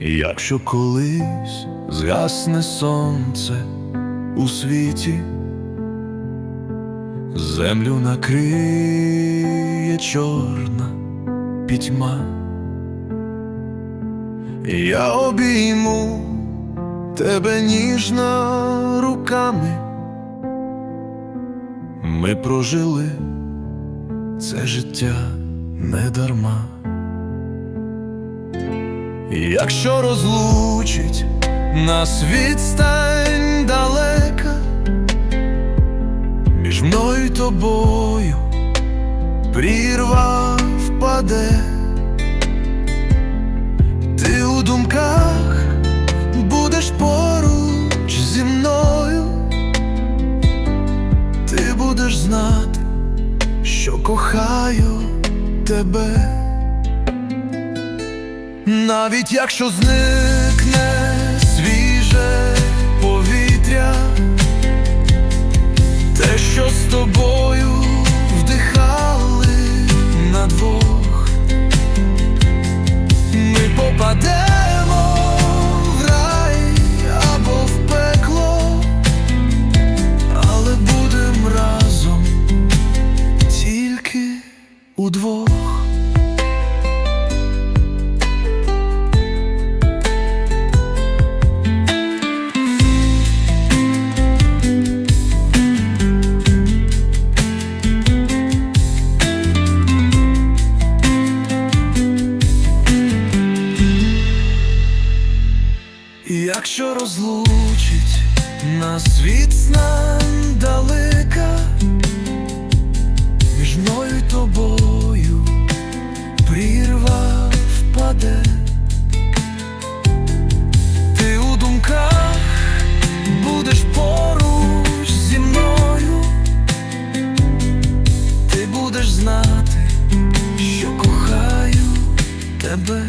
Якщо колись згасне сонце у світі, землю накриє чорна пітьма, я обійму тебе ніжно руками. Ми прожили це життя не дарма. Якщо розлучить нас відстань далека, між мною й тобою прірва впаде, ти у думках будеш поруч зі мною, ти будеш знати, що кохаю тебе. Навіть якщо зникне свіже повітря, Якщо розлучить нас від сна далека, між мною й тобою прірва впаде, ти у думках будеш поруч зі мною, ти будеш знати, що кохаю тебе.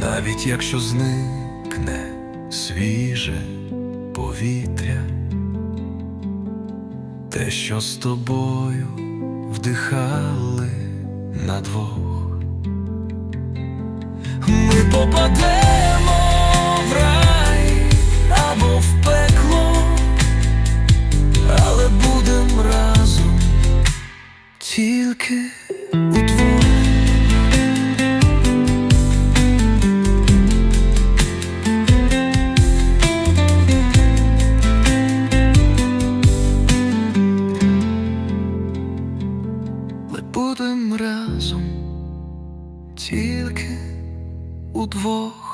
Навіть якщо зникне свіже повітря, те, що з тобою вдихали на двох, ми попадемо в рай або в пекло, але будем разом. Тільки будем разом тільки удвох.